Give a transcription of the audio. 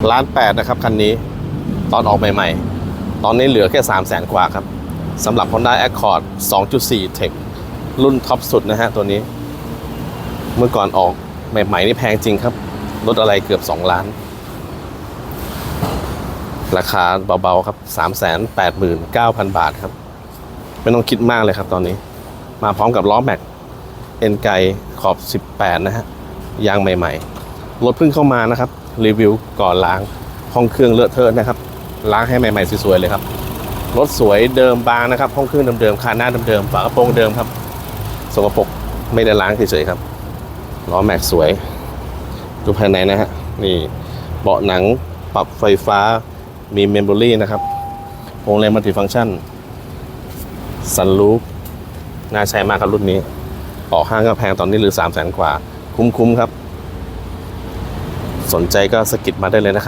ล้านแปดนะครับคันนี้ตอนออกใหม่ๆ ตอนนี้เหลือแค่ 3 0 0แสนกว่าครับสำหรับ Honda Accord 2.4 Tech รุ่นท็อปสุดนะฮะตัวนี้ เมื่อก่อนออกใหม่ๆนี่แพงจริงครับรถอะไรเกือบ 2 ล้าน ราคาเบาๆครับ 389,000 บาทครับ ไม่ต้องคิดมากเลยครับตอนนี้ มาพร้อมกับล้อแม็ก เอ็นไกขอบ 18 นะฮะยางใหม่ ๆ รถเพิ่งเข้ามานะครับ รีวิวก่อนล้างห้องเครื่องเลอะเทอะนะครับ ล้างให้ใหม่ๆสวยๆเลยครับ รถสวยเดิมบางนะครับ ห้องเครื่องเดิมๆคานหน้าเดิมๆฝากระโปรงเดิมครับสกปรกไม่ได้ล้างเฉยๆครับล้อแม็กสวย ดูภายในนะฮะนี่เบาะหนังปรับไฟฟ้ามีเมมโมรี่นะครับวงเล็บมัลติฟังก์ชันซันลูปน่าใช้มากครับรุ่นนี้ ออกห้างก็แพงตอนนี้หรือ3 0 0แสนกว่า คุ้มๆครับ สนใจก็สกิดมาได้เลยนะครับ